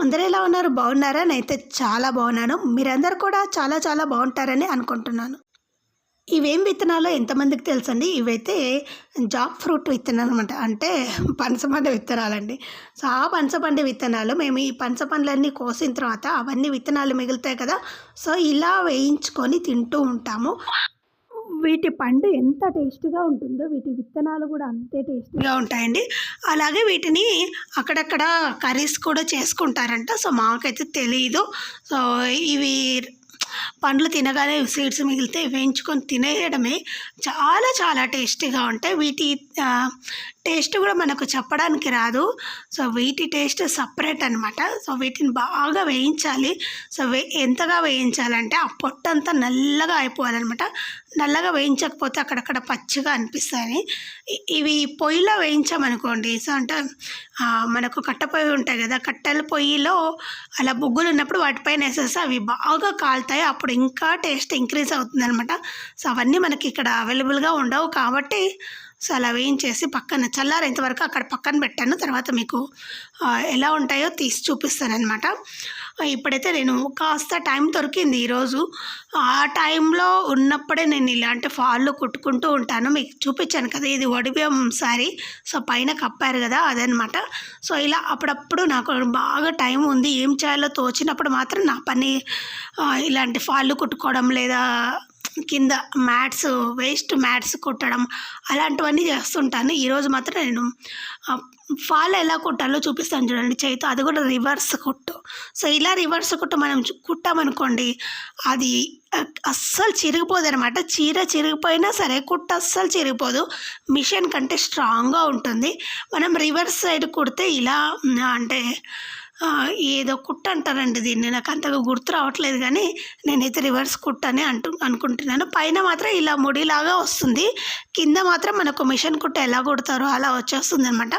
అందరూ ఎలా ఉన్నారు? బాగున్నారా? నేనైతే చాలా బాగున్నాను. మీరందరూ కూడా చాలా చాలా బాగుంటారని అనుకుంటున్నాను. ఇవేం విత్తనాలు ఎంతమందికి తెలుసండి? ఇవైతే జాక్ ఫ్రూట్ విత్తనాలు అనమాట అంటే పనసపండు విత్తనాలండి. సో ఆ పనసపండు విత్తనాలు మేము ఈ పనసపండ్లన్నీ కోసిన తర్వాత అవన్నీ విత్తనాలు మిగులుతాయి కదా? సో ఇలా వేయించుకొని తింటూ ఉంటాము. వీటి పండు ఎంత టేస్ట్గా ఉంటుందో వీటి విత్తనాలు కూడా అంతే టేస్ట్గా ఉంటాయండి. అలాగే వీటిని అక్కడక్కడ కర్రీస్ కూడా చేసుకుంటారంట. సో మాకైతే తెలియదు సో ఇవి పండ్లు తినగానే సీడ్స్ మిగిలితే వేయించుకొని తినేయడమే చాలా చాలా టేస్టీగా ఉంటాయి. వీటి టేస్ట్ కూడా మనకు చెప్పడానికి రాదు. సో వీటి టేస్ట్ సపరేట్ అనమాట సో వీటిని బాగా వేయించాలి. సో వే ఎంతగా వేయించాలంటే ఆ పొట్టంతా నల్లగా అయిపోవాలన్నమాట. నల్లగా వేయించకపోతే అక్కడక్కడ పచ్చిగా అనిపిస్తాయి ఇవి పొయ్యిలో వేయించామనుకోండి సో అంటే మనకు కట్ట పొయ్యి ఉంటాయి కదా కట్టెల పొయ్యిలో అలా బొగ్గులు ఉన్నప్పుడు వాటిపైన వేసేస్తే అవి బాగా కాలుతాయి. అప్పుడు ఇంకా టేస్ట్ ఇంక్రీజ్ అవుతుంది అనమాట సో అవన్నీ మనకి ఇక్కడ అవైలబుల్గా ఉండవు కాబట్టి సో అలా వేయించేసి పక్కన చల్లారేంత వరకు అక్కడ పక్కన పెట్టాను. తర్వాత మీకు ఎలా ఉంటాయో తీసి చూపిస్తానమాట ఇప్పుడైతే నేను కాస్త టైం దొరికింది ఈరోజు. ఆ టైంలో ఉన్నప్పుడే నేను ఇలాంటి ఫాళ్ళు కుట్టుకుంటూ ఉంటాను. మీకు చూపించాను కదా ఇది ఒడిబియం సారీ సో పైన కప్పారు కదా అదనమాట సో ఇలా అప్పుడప్పుడు నాకు బాగా టైం ఉంది. ఏం చేయాలో తోచినప్పుడు మాత్రం నా పని ఇలాంటి ఫాళ్ళు కుట్టుకోవడం లేదా కింద మ్యాట్స్ వేస్ట్ మ్యాట్స్ కుట్టడం అలాంటివన్నీ చేస్తుంటాను. ఈరోజు మాత్రం నేను ఫాల్ ఎలా కుట్టాలో చూపిస్తాను చూడండి. చేయితో అది కూడా రివర్స్ కుట్టు. సో ఇలా రివర్స్ కుట్టు మనం కుట్టామనుకోండి అది అస్సలు చిరిగిపోదు అనమాట చీర చిరిగిపోయినా సరే కుట్టు అస్సలు చిరిగిపోదు. మిషన్ కంటే స్ట్రాంగ్గా ఉంటుంది. మనం రివర్స్ సైడ్ కుడితే ఇలా అంటే ఏదో కుట్ట అంటారండి దీన్ని. నాకు అంతగా గుర్తు రావట్లేదు కానీ నేనైతే రివర్స్ కుట్ట అని అంటు అనుకుంటున్నాను. పైన మాత్రం ఇలా ముడిలాగా వస్తుంది. కింద మాత్రం మనకు మిషన్ కుట్ట ఎలా కుడతారో అలా వచ్చేస్తుంది అనమాట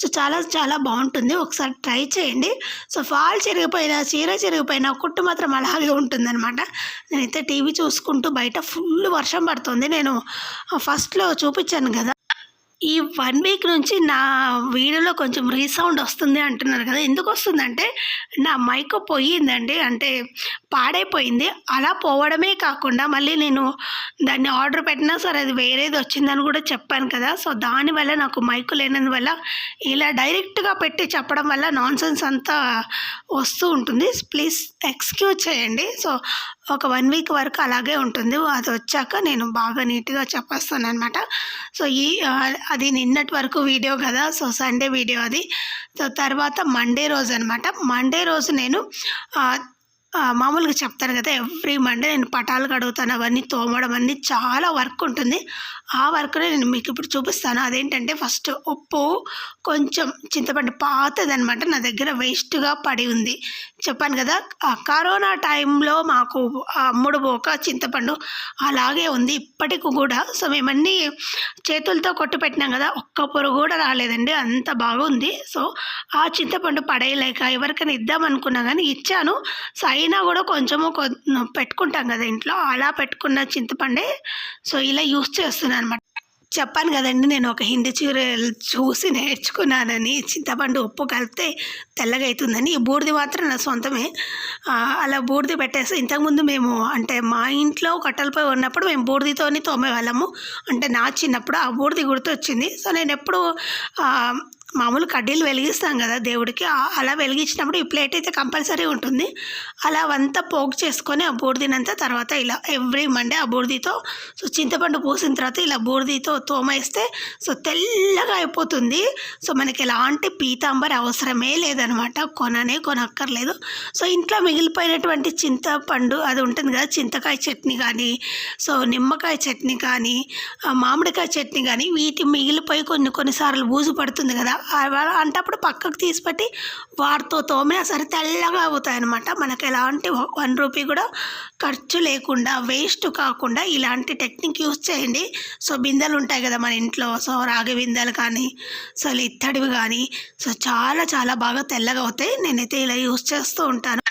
సో చాలా చాలా బాగుంటుంది. ఒకసారి ట్రై చేయండి. సో ఫాల్ చిరిగిపోయినా చీర చిరిగిపోయినా కుట్టు మాత్రం అలాగే ఉంటుందన్నమాట. నేనైతే టీవీ చూసుకుంటూ బయట ఫుల్ వర్షం పడుతుంది. నేను ఫస్ట్లో చూపించాను కదా. ఈ వన్ వీక్ నుంచి నా వీడియోలో కొంచెం రీసౌండ్ వస్తుంది అంటున్నారు కదా ఎందుకు వస్తుందంటే నా మైక్ పోయిందండి అంటే పాడైపోయింది. అలా పోవడమే కాకుండా మళ్ళీ నేను దాన్ని ఆర్డర్ పెట్టినా సరే అది వేరేది వచ్చిందని కూడా చెప్పాను కదా సో దానివల్ల నాకు మైక్ లేనందువల్ల ఇలా డైరెక్ట్గా పెట్టి చెప్పడం వల్ల నాన్సెన్స్ అంతా వస్తూ ఉంటుంది. ప్లీజ్ ఎక్స్క్యూజ్ చేయండి. సో ఒక వన్ వీక్ వరకు అలాగే ఉంటుంది. అది వచ్చాక నేను బాగా నీట్గా చెప్పేస్తాను అనమాట సో ఈ అది నిన్నటి వరకు వీడియో కదా? సో సండే వీడియో అది. సో తర్వాత మండే రోజు అనమాట మండే రోజు నేను మామూలుగా చెప్తాను కదా ఎవ్రీ మండే నేను పటాలు కడుగుతాను అవన్నీ తోమడం అన్నీ చాలా వర్క్ ఉంటుంది. ఆ వర్క్ని నేను మీకు ఇప్పుడు చూపిస్తాను. అదేంటంటే ఫస్ట్ ఉప్పు కొంచెం చింతపండు పాతదనమాట నా దగ్గర వేస్ట్గా పడి ఉంది. చెప్పాను కదా కరోనా టైంలో మాకు ఆ అమ్ముడు పోక చింతపండు అలాగే ఉంది. ఇప్పటికి కూడా సో మేమన్నీ చేతులతో కొట్టు పెట్టినాం కదా ఒక్క పొరుగు కూడా రాలేదండి అంత బాగుంది. సో ఆ చింతపండు పడేయలేక ఎవరికైనా ఇద్దామనుకున్నా కానీ ఇచ్చాను. సో అయినా కూడా కొంచెము పెట్టుకుంటాం కదా ఇంట్లో. అలా పెట్టుకున్న చింతపండే సో ఇలా యూస్ చేస్తున్నాను అనమాట చెప్పాను కదండి నేను ఒక హిందీ చీర చూసి నేర్చుకున్నానని. చింతపండు ఉప్పు కలిపితే తెల్లగా అవుతుందని ఈ బూడిది మాత్రం నా సొంతమే. అలా బూడిది పెట్టేసి ఇంతకుముందు మేము అంటే మా ఇంట్లో కట్టెలపై ఉన్నప్పుడు మేము బూడిదితోని తోమేవాళ్ళము. అంటే నా చిన్నప్పుడు ఆ బూడిది గుర్తొచ్చింది. సో నేను ఎప్పుడు మామూలు కడ్డీలు వెలిగిస్తాం కదా దేవుడికి. అలా వెలిగించినప్పుడు ఈ ప్లేట్ అయితే కంపల్సరీ ఉంటుంది. అలా అవంతా పోగు చేసుకొని ఆ బూడిదినంతా తర్వాత ఇలా ఎవ్రీ మండే ఆ బూడిదితో సో చింతపండు పూసిన తర్వాత ఇలా బూడిదితో తోమేస్తే సో తెల్లగా అయిపోతుంది. సో మనకి ఎలాంటి పీతాంబరి అవసరమే లేదనమాట. కొననే కొనక్కర్లేదు. సో ఇంట్లో మిగిలిపోయినటువంటి చింతపండు అది ఉంటుంది కదా చింతకాయ చట్నీ కానీ సో నిమ్మకాయ చట్నీ కానీ మామిడికాయ చట్నీ కానీ వీటి మిగిలిపోయి కొన్ని కొన్నిసార్లు బూజు పడుతుంది కదా అంటప్పుడు పక్కకు తీసిపెట్టి వాటితో తోమినా సరే తెల్లగా అవుతాయి అనమాట మనకు ఎలాంటి వన్ రూపీ కూడా ఖర్చు లేకుండా వేస్ట్ కాకుండా ఇలాంటి టెక్నిక్ యూస్ చేయండి. సో బిందెలు ఉంటాయి కదా మన ఇంట్లో. సో రాగి బిందెలు కానీ సో ఇత్తడివి కానీ సో చాలా చాలా బాగా తెల్లగా అవుతాయి. నేనైతే ఇలా యూస్ చేస్తూ ఉంటాను.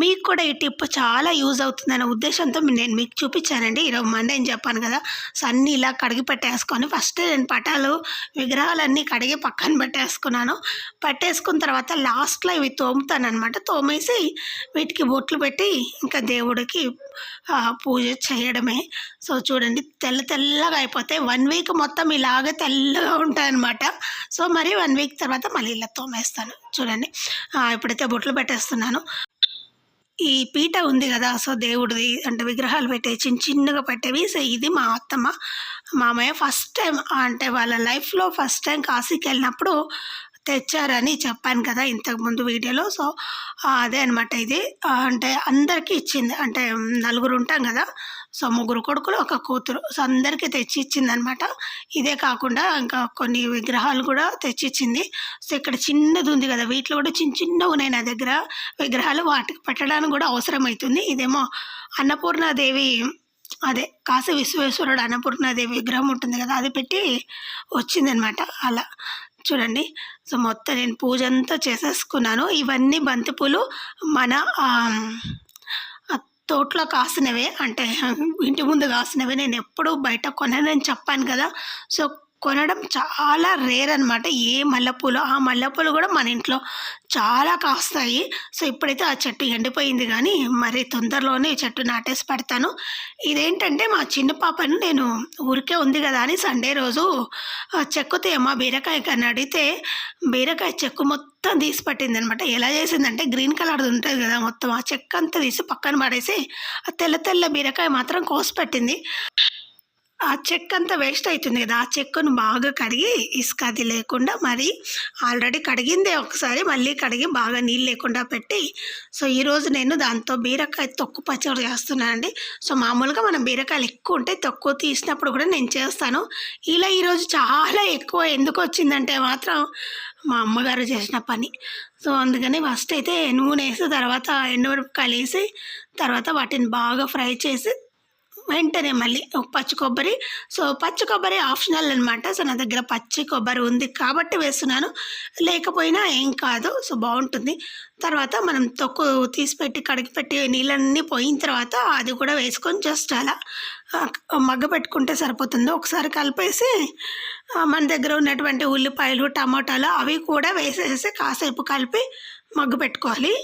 మీకు కూడా ఈ టిప్ చాలా యూజ్ అవుతుందనే ఉద్దేశంతో నేను మీకు చూపించానండి. ఈరోజు మండే అని చెప్పాను కదా. సో అన్నీ ఇలా కడిగి పెట్టేసుకొని ఫస్ట్ నేను పటాలు విగ్రహాలన్నీ కడిగి పక్కన పెట్టేసుకున్నాను. పెట్టేసుకున్న తర్వాత లాస్ట్లో ఇవి తోముతాను అనమాట తోమేసి వీటికి బొట్లు పెట్టి ఇంకా దేవుడికి పూజ చేయడమే. సో చూడండి తెల్ల తెల్లగా అయిపోతాయి. వన్ వీక్ మొత్తం ఇలాగే తెల్లగా ఉంటాయన్నమాట. సో మరి వన్ వీక్ తర్వాత మళ్ళీ ఇలా తోమేస్తాను. చూడండి. ఇప్పుడైతే బొట్లు పెట్టేస్తున్నాను. ఈ పీట ఉంది కదా సో దేవుడిది అంటే విగ్రహాలు పెట్టే చిన్న చిన్నగా పెట్టేవి. సో ఇది మా అత్తమ్మ మామయ్య ఫస్ట్ టైం అంటే వాళ్ళ లైఫ్లో ఫస్ట్ టైం కాశీకి వెళ్ళినప్పుడు తెచ్చారని చెప్పాను కదా ఇంతకుముందు వీడియోలో. సో అదే అనమాట ఇది. అంటే అందరికీ ఇచ్చింది. అంటే నలుగురు ఉంటాం కదా. సో ముగ్గురు కొడుకులు ఒక కూతురు. సో అందరికీ తెచ్చి ఇచ్చింది అనమాట ఇదే కాకుండా ఇంకా కొన్ని విగ్రహాలు కూడా తెచ్చిచ్చింది. సో ఇక్కడ చిన్నది ఉంది కదా. వీటిలో కూడా చిన్న చిన్నవి ఉన్నాయి నా దగ్గర. విగ్రహాలు వాటికి పెట్టడానికి కూడా అవసరం అవుతుంది ఇదేమో అన్నపూర్ణాదేవి అదే కాశీ విశ్వేశ్వరుడు అన్నపూర్ణాదేవి విగ్రహం ఉంటుంది కదా. అది పెట్టి వచ్చిందనమాట అలా. చూడండి. సో మొత్తం నేను పూజ అంతా చేసేసుకున్నాను. ఇవన్నీ బంతిపూలు మన తోటలో కాసినవే. అంటే ఇంటి ముందు కాసినవే. నేను ఎప్పుడూ బయట కొనని చెప్పాను కదా. సో కొనడం చాలా రేర్ అనమాట ఏ మల్లెపూలు ఆ మల్లెపూలు కూడా మన ఇంట్లో చాలా కాస్తాయి. సో ఇప్పుడైతే ఆ చెట్టు ఎండిపోయింది కానీ మరి తొందరలోనే చెట్టు నాటేసి పెడతాను. ఇదేంటంటే మా చిన్న పాపను నేను ఊరికే ఉంది కదా అని సండే రోజు చెక్కుతే మా బీరకాయ కన్నా అడిగితే బీరకాయ చెక్కు మొత్తం తీసి పట్టింది అనమాట ఎలా చేసిందంటే గ్రీన్ కలర్ది ఉంటుంది కదా మొత్తం ఆ చెక్క అంతా తీసి పక్కన పడేసి ఆ తెల్ల తెల్ల బీరకాయ మాత్రం కోసి పెట్టింది. ఆ చెక్క అంతా వేస్ట్ అవుతుంది కదా ఆ చెక్కను బాగా కడిగి ఇసుక అది లేకుండా మరి ఆల్రెడీ కడిగిందే ఒకసారి మళ్ళీ కడిగి బాగా నీళ్ళు లేకుండా పెట్టి సో ఈరోజు నేను దాంతో బీరకాయ తొక్కు పచ్చడి చేస్తున్నానండి. సో మామూలుగా మనం బీరకాయలు ఎక్కువ ఉంటే తక్కువ తీసినప్పుడు కూడా నేను చేస్తాను. ఇలా ఈరోజు చాలా ఎక్కువ ఎందుకు వచ్చిందంటే మాత్రం మా అమ్మగారు చేసిన పని. సో అందుకని ఫస్ట్ అయితే నూనె వేసి తర్వాత ఎండుమిరపకాయలు వేసి తర్వాత వాటిని బాగా ఫ్రై చేసి వెంటనే మళ్ళీ ఒక పచ్చి కొబ్బరి. సో పచ్చి కొబ్బరి ఆప్షనల్ అనమాట సో నా దగ్గర పచ్చి కొబ్బరి ఉంది కాబట్టి వేస్తున్నాను. లేకపోయినా ఏం కాదు. సో బాగుంటుంది. తర్వాత మనం తొక్కు తీసి పెట్టి కడిగి పెట్టి నీళ్ళన్నీ పోయిన తర్వాత అది కూడా వేసుకొని జస్ట్ అలా మగ్గ పెట్టుకుంటే సరిపోతుంది ఒకసారి కలిపేసి మన దగ్గర ఉన్నటువంటి ఉల్లిపాయలు టమాటాలు అవి కూడా వేసేసి కాసేపు కలిపి మగ్గు పెట్టుకోవాలి.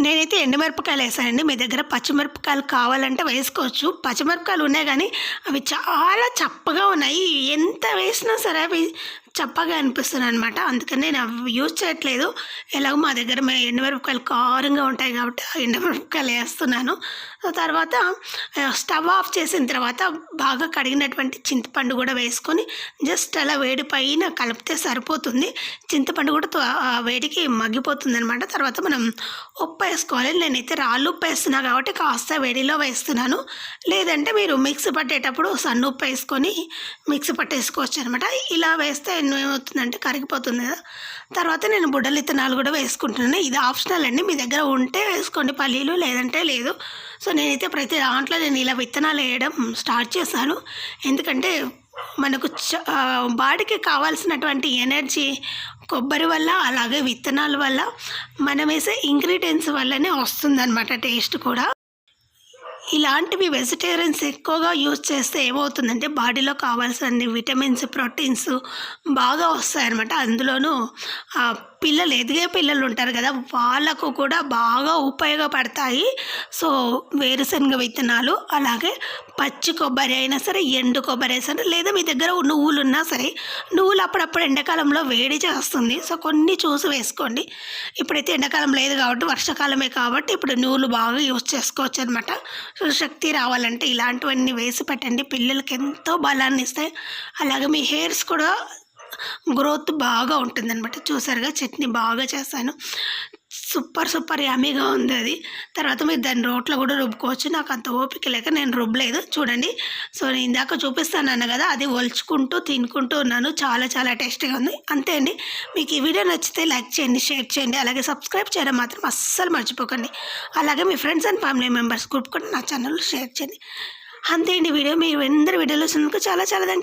నేనైతే ఎండుమిరపకాయలు వేసానండి. మీ దగ్గర పచ్చిమిరపకాయలు కావాలంటే వేసుకోవచ్చు. పచ్చిమిరపకాయలు ఉన్నాయి కానీ అవి చాలా చప్పగా ఉన్నాయి. ఎంత వేసినా సరే అవి చప్పగా అనిపిస్తుంది అనమాట అందుకని నేను అవి యూజ్ చేయట్లేదు. ఎలాగో మా దగ్గర ఎండుమిరపకాయలు కారంగా ఉంటాయి కాబట్టి ఎండుమిరపకాయలు వేస్తున్నాను. తర్వాత స్టవ్ ఆఫ్ చేసిన తర్వాత బాగా కడిగినటువంటి చింతపండు కూడా వేసుకొని జస్ట్ అలా వేడి పైన కలిపితే సరిపోతుంది. చింతపండు కూడా వేడికి మగ్గిపోతుంది అనమాట తర్వాత మనం ఉప్పు వేసుకోవాలి. నేనైతే రాళ్ళు ఉప్పు వేస్తున్నా కాబట్టి కాస్త వేడిలో వేస్తున్నాను. లేదంటే మీరు మిక్సీ పట్టేటప్పుడు సన్ను ఉప్పు వేసుకొని మిక్సీ పట్టేసుకోవచ్చు అనమాట ఇలా వేస్తే ఏమవుతుందంటే కరిగిపోతుంది కదా. తర్వాత నేను బుడ్డలు ఇత్తనాలు కూడా వేసుకుంటున్నాను. ఇది ఆప్షనల్ అండి. మీ దగ్గర ఉంటే వేసుకోండి. పల్లీలు లేదంటే లేదు. సో నేనైతే ప్రతి దాంట్లో నేను ఇలా విత్తనాలు వేయడం స్టార్ట్ చేశాను. ఎందుకంటే మనకు చ- బాడీకి కావాల్సినటువంటి ఎనర్జీ కొబ్బరి వల్ల అలాగే విత్తనాల వల్ల మనం వేసే ఇంగ్రీడియంట్స్ వల్లనే వస్తుందన్నమాట టేస్ట్ కూడా. ఇలాంటివి వెజిటేరియన్స్ ఎక్కువగా యూజ్ చేస్తే ఏమవుతుందంటే బాడీలో కావాల్సిన విటమిన్స్ ప్రోటీన్స్ బాగా వస్తాయన్నమాట. అందులోనూ పిల్లలు ఎదిగే పిల్లలు ఉంటారు కదా వాళ్ళకు కూడా బాగా ఉపయోగపడతాయి. సో వేరుశనగ విత్తనాలు అలాగే పచ్చి కొబ్బరి అయినా సరే ఎండు కొబ్బరి అయినా సరే లేదా మీ దగ్గర నువ్వులు ఉన్నా సరే నువ్వులు అప్పుడప్పుడు ఎండాకాలంలో వేడి చేస్తుంది. సో కొన్ని చూసి వేసుకోండి. ఇప్పుడైతే ఎండాకాలం లేదు కాబట్టి వర్షాకాలమే కాబట్టి ఇప్పుడు నువ్వులు బాగా యూజ్ చేసుకోవచ్చు అనమాట సో శక్తి రావాలంటే ఇలాంటివన్నీ వేసి పెట్టండి. పిల్లలకి ఎంతో బలాన్ని ఇస్తాయి. అలాగే మీ హెయిర్స్ కూడా గ్రోత్ బాగా ఉంటుందన్నమాట. చూసారుగా చట్నీ బాగా చేశాను. సూపర్ సూపర్ యామీగా ఉంది అది. తర్వాత మీరు దాన్ని రోట్లో కూడా రుబ్బుకోవచ్చు. నాకు అంత ఓపిక లేక నేను రుబ్బలేదు. చూడండి. సో నేను ఇందాక చూపిస్తాను కదా అది ఒలుచుకుంటూ తినుకుంటూ ఉన్నాను. చాలా చాలా టేస్టీగా ఉంది. అంతే అండి. మీకు ఈ వీడియో నచ్చితే లైక్ చేయండి షేర్ చేయండి. అలాగే సబ్స్క్రైబ్ చేయడం మాత్రం అస్సలు మర్చిపోకండి. అలాగే మీ friends and family members group కూడా నా ఛానల్లో షేర్ చేయండి. అంతే అండి వీడియో. మీరు అందరి వీడియోలో చూసినందుకు చాలా చాలా థ్యాంక్